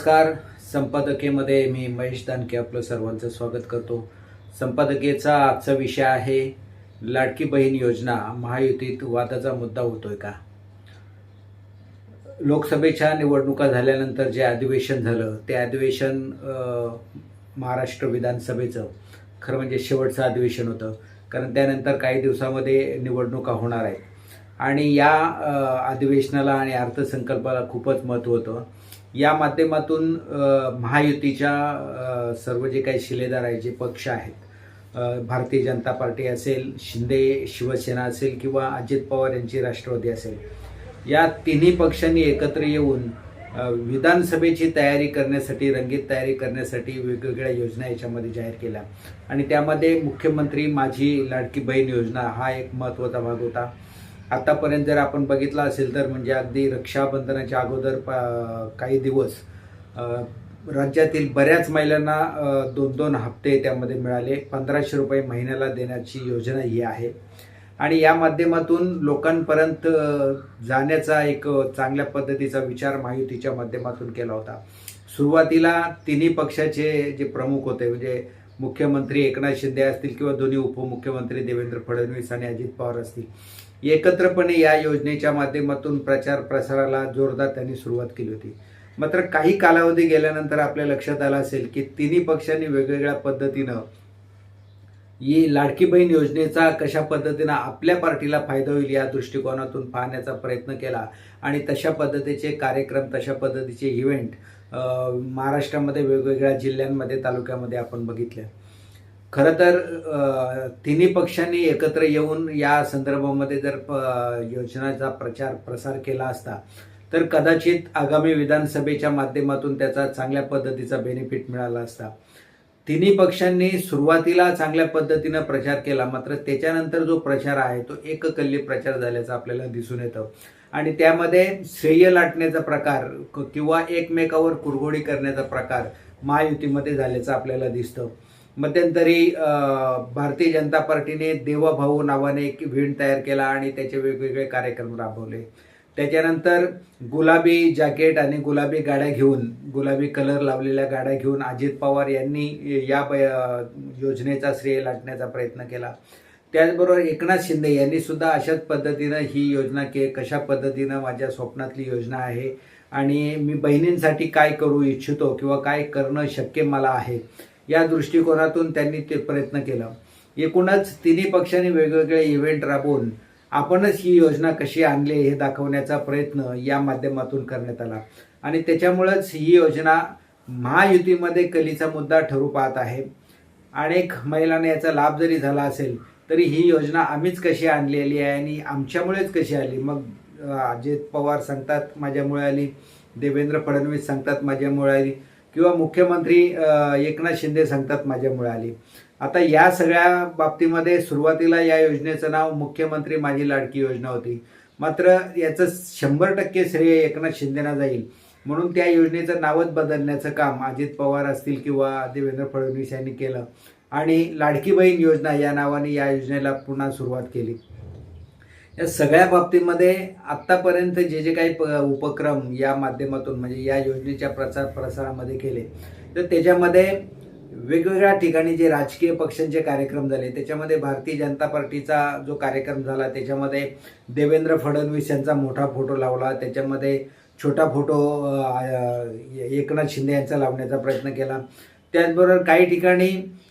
नमस्कार. संपादकीमध्ये मी महेश दानके आपलं सर्वांचं स्वागत करतो. संपादकीचा आजचा विषय आहे लाडकी बहीण योजना महायुतीत वादाचा मुद्दा होतोय का? लोकसभेच्या निवडणुका झाल्यानंतर जे अधिवेशन झालं ते अधिवेशन महाराष्ट्र विधानसभेचं. खरं म्हणजे शेवटचं अधिवेशन होतं. कारण त्यानंतर काही दिवसामध्ये निवडणुका होणार आहेत. आणि या अधिवेशनाला आणि अर्थसंकल्पाला खूपच महत्त्व होतं. या माध्यमातून महायुतीच्या सर्व जे काही शिलेदार आहे जे पक्ष आहेत भारतीय जनता पार्टी असेल शिंदे शिवसेना असेल किंवा अजित पवार यांची राष्ट्रवादी असेल या तिन्ही पक्षांनी एकत्र येऊन विधानसभेची तयारी करण्यासाठी रंगीत तयारी करण्यासाठी वेगवेगळ्या योजना याच्यामध्ये जाहीर केल्या. आणि त्यामध्ये मुख्यमंत्री माझी लाडकी बहीण योजना हा एक महत्त्वाचा भाग होता. आतापर्यंत जर आपण बघितलं असेल तर म्हणजे अगदी रक्षाबंधनाच्या अगोदर पा- काही दिवस राज्यातील बऱ्याच महिलांना दोन दोन हप्ते त्यामध्ये मिळाले. पंधराशे रुपये महिन्याला देण्याची योजना ही आहे. आणि या माध्यमातून लोकांपर्यंत जाण्याचा एक चांगल्या पद्धतीचा विचार महायुतीच्या माध्यमातून केला होता. सुरुवातीला तिन्ही पक्षाचे जे प्रमुख होते म्हणजे मुख्यमंत्री एकनाथ शिंदे असतील किंवा दोन्ही उपमुख्यमंत्री देवेंद्र फडणवीस आणि अजित पवार असतील एकत्रपणे या योजनेच्या माध्यमातून प्रचार प्रसाराला जोरदार त्यांनी सुरुवात केली होती. मात्र काही कालावधी गेल्यानंतर आपल्या लक्षात आलं असेल की तिन्ही पक्षांनी वेगवेगळ्या पद्धतीनं ही लाडकी बहीण योजनेचा कशा पद्धतीनं आपल्या पार्टीला फायदा होईल या दृष्टिकोनातून पाहण्याचा प्रयत्न केला आणि तशा पद्धतीचे कार्यक्रम तशा पद्धतीचे इव्हेंट महाराष्ट्रामध्ये वेगवेगळ्या जिल्ह्यांमध्ये तालुक्यामध्ये आपण बघितले. खरं तर तिन्ही पक्षांनी एकत्र येऊन या संदर्भामध्ये जर प- योजनाचा प्रचार प्रसार केला असता तर कदाचित आगामी विधानसभेच्या माध्यमातून त्याचा चांगल्या पद्धतीचा बेनिफिट मिळाला असता. तिन्ही पक्षांनी सुरुवातीला चांगल्या पद्धतीनं प्रचार केला मात्र त्याच्यानंतर जो प्रचार आहे तो एककल्ली प्रचार झाल्याचं आपल्याला दिसून येतं. आणि त्यामध्ये श्रेय लाटण्याचा प्रकार किंवा एकमेकावर कुरघोडी करण्याचा प्रकार महायुतीमध्ये झाल्याचं आपल्याला दिसतं. मध्यंतरी भारतीय जनता पार्टीने देवाभाऊ नावाने एक व्हीण तयार केला आणि त्याचे वेगवेगळे कार्यक्रम राबवले. त्याच्यानंतर गुलाबी जॅकेट आणि गुलाबी गाड्या घेऊन गुलाबी कलर लावलेल्या गाड्या घेऊन अजित पवार यांनी या योजनेचा श्रेय लाटण्याचा प्रयत्न केला. त्याचबरोबर एकनाथ शिंदे यांनी सुद्धा अशाच पद्धतीनं ही योजना के कशा पद्धतीनं माझ्या स्वप्नातली योजना आहे आणि मी बहिणींसाठी काय करू इच्छितो किंवा काय करणं शक्य मला आहे या दृष्टिकोनातून त्यांनी ते प्रयत्न केला. एकूणच तिन्ही पक्षांनी वेगवेगळे इव्हेंट राबवून आपणच ही योजना कशी आणली हे दाखवण्याचा प्रयत्न या माध्यमातून करण्यात आला. आणि त्याच्यामुळंच ही योजना महायुतीमध्ये कलीचा मुद्दा ठरू पाहत आहे. अनेक महिलांना याचा लाभ जरी झाला असेल तरी ही योजना आम्हीच कशी आणलेली आहे आणि आमच्यामुळेच कशी आली? मग अजित पवार सांगतात माझ्यामुळे आली देवेंद्र फडणवीस सांगतात माझ्यामुळे आली. किंवा मुख्यमंत्री एकनाथ शिंदे सांगतात माझ्यामुळे आली आता या सगळ्या बाबतीमध्ये सुरुवातीला या योजनेचं नाव मुख्यमंत्री माझी लाडकी योजना होती. मात्र याचं शंभर टक्के श्रेय एकनाथ शिंदेना जाईल. म्हणून त्या योजनेचं नावच बदलण्याचं काम अजित पवार असतील किंवा देवेंद्र फडणवीस यांनी केलं. आणि लाडकी बहीण योजना या नावाने या योजनेला पुन्हा सुरुवात केली. या सगळ्या बाबतीमध्ये आत्तापर्यंत जे जे काही प- उपक्रम या माध्यमातून म्हणजे या योजनेच्या प्रचार प्रसारामध्ये केले तर त्याच्यामध्ये वेगवेगळ्या ठिकाणी जे राजकीय पक्षांचे कार्यक्रम झाले त्याच्यामध्ये भारतीय जनता पार्टीचा जो कार्यक्रम झाला त्याच्यामध्ये देवेंद्र फडणवीस यांचा मोठा फोटो लावला त्याच्यामध्ये छोटा फोटो एकनाथ शिंदे यांचा लावण्याचा प्रयत्न केला. त्याचबरोबर काही ठिकाणी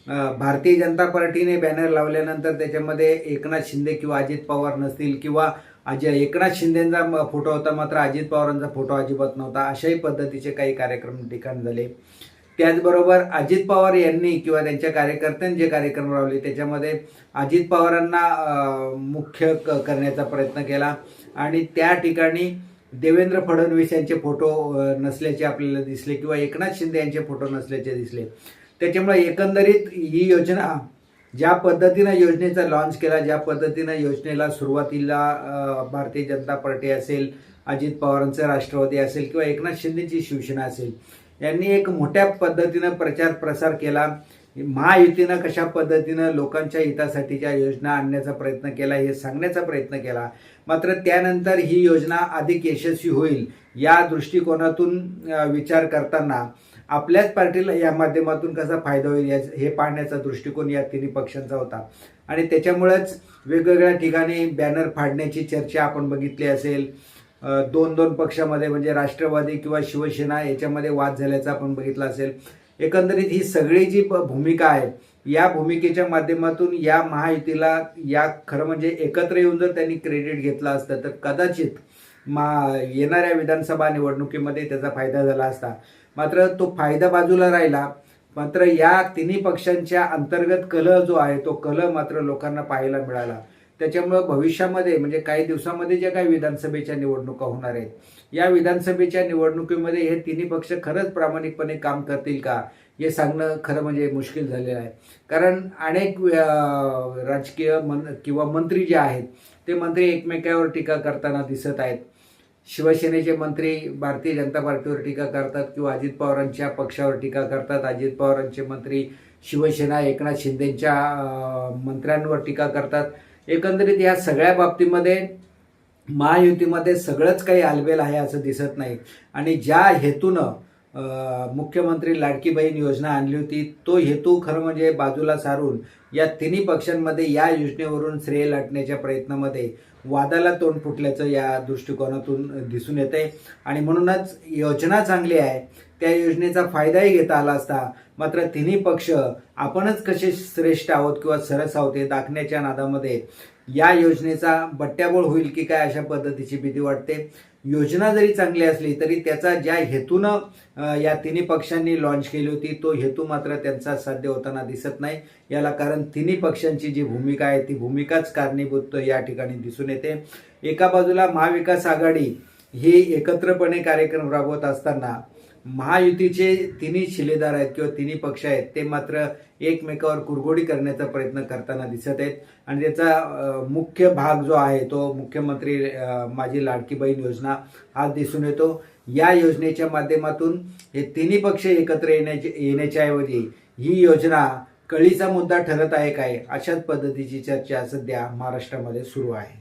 भारतीय जनता पार्टीने बॅनर लावल्यानंतर त्याच्यामध्ये एकनाथ शिंदे किंवा अजित पवार नसतील किंवा अजय एकनाथ शिंदेचा म- फोटो होता मात्र अजित पवारांचा फोटो अजिबात नव्हता. अशाही पद्धतीचे काही कार्यक्रम ठिकाण झाले. त्याचबरोबर अजित पवार यांनी किंवा त्यांच्या कार्यकर्त्यांनी जे कार्यक्रम राबवले त्याच्यामध्ये अजित पवारांना मुख्य क- करण्याचा प्रयत्न केला. आणि त्या ठिकाणी देवेंद्र फडणवीस यांचे फोटो नसल्याचे आपल्याला दिसले किंवा एकनाथ शिंदे यांचे फोटो नसल्याचे दिसले. त्याच्यामुळे एकंदरीत ही योजना ज्या पद्धतीनं योजनेचा लॉन्च केला ज्या पद्धतीनं योजनेला सुरुवातीला भारतीय जनता पार्टी असेल अजित पवारांचं राष्ट्रवादी असेल किंवा एकनाथ शिंदेची शिवसेना असेल यांनी एक मोठ्या पद्धतीनं प्रचार प्रसार केला. महायुतीनं कशा पद्धतीनं लोकांच्या हितासाठीच्या योजना आणण्याचा प्रयत्न केला हे सांगण्याचा प्रयत्न केला. मात्र त्यानंतर ही योजना अधिक यशस्वी होईल या दृष्टिकोनातून विचार करताना आपल्याच पार्टीला या माध्यमातून कसा फायदा होईल या हे पाहण्याचा दृष्टिकोन या तिन्ही पक्षांचा होता. आणि त्याच्यामुळेच वेगवेगळ्या ठिकाणी बॅनर फाडण्याची चर्चा आपण बघितली असेल. दोन दोन पक्षामध्ये म्हणजे राष्ट्रवादी किंवा शिवसेना याच्यामध्ये वाद झाल्याचा आपण बघितला असेल. एकंदरीत ही सगळी जी भूमिका आहे या भूमिकेच्या माध्यमातून या महायुतीला या खरं म्हणजे एकत्र येऊन जर त्यांनी क्रेडिट घेतलं असतं तर कदाचित मा येणाऱ्या विधानसभा निवडणुकीमध्ये त्याचा फायदा झाला असता. मात्र तो फायदा बाजूला राहिला. मात्र या तिन्ही पक्षांच्या अंतर्गत कलह जो आहे तो कलह मात्र लोकांना पाहायला मिळाला. त्याच्यामुळं भविष्यामध्ये म्हणजे काही दिवसामध्ये ज्या काही विधानसभेच्या निवडणुका होणार आहेत या विधानसभेच्या निवडणुकीमध्ये हे तिन्ही पक्ष खरंच प्रामाणिकपणे काम करतील का हे सांगणं खरं म्हणजे मुश्किल झालेलं आहे. कारण अनेक राजकीय मन किंवा मंत्री जे आहेत ते मंत्री एकमेकावर टीका करताना दिसत आहेत. शिवसेनेचे मंत्री भारतीय जनता पार्टीवर टीका करतात किंवा अजित पवारांच्या पक्षावर टीका करतात. अजित पवारांचे मंत्री शिवसेना एकनाथ शिंदेच्या मंत्र्यांवर टीका करतात. एकंदरीत या सगळ्या बाबतीमध्ये महायुतीमध्ये सगळंच काही आलबेल आहे असं दिसत नाही. आणि ज्या हेतूनं मुख्यमंत्री लाडकी बहीण योजना आणली होती. तो हेतू खरं म्हणजे बाजूला सारून या तिन्ही पक्षांमध्ये या योजनेवरून श्रेय लाटण्याच्या प्रयत्नामध्ये वादाला तोंड फुटल्याचं या दृष्टिकोनातून दिसून येते आणि म्हणूनच योजना चांगली आहे. त्या योजनेचा फायदाही घेता आला असता मात्र तिन्ही पक्ष आपणच कसे श्रेष्ठ आहोत किंवा सरस आहोत हे दाखण्याच्या नादामध्ये या योजनेचा बट्ट्याबोळ होईल की काय अशा पद्धतीची भीती वाटते. योजना जरी चांगली असली तरी त्याचा ज्या हेतूनं या तिन्ही पक्षांनी लॉन्च केली होती तो हेतू मात्र त्यांचा साध्य होताना दिसत नाही. याला कारण तिन्ही पक्षांची जी भूमिका आहे ती भूमिकाच कारणीभूत या ठिकाणी दिसून येते. एका बाजूला महाविकास आघाडी ही एकत्रपणे कार्यक्रम राबवत असताना महायुतीचे तिन्ही शिलेदार आहेत किंवा तिन्ही पक्ष आहेत ते मात्र एकमेकावर कुरघोडी करण्याचा प्रयत्न करताना दिसत आहेत. आणि त्याचा मुख्य भाग जो आहे तो मुख्यमंत्री माझी लाडकी बहीण योजना हा दिसून येतो. या योजनेच्या माध्यमातून हे तिन्ही पक्ष एकत्र येण्याचे येण्याच्या ऐवजी ही योजना कळीचा मुद्दा ठरत आहे काय अशाच पद्धतीची चर्चा सध्या महाराष्ट्रामध्ये सुरू आहे.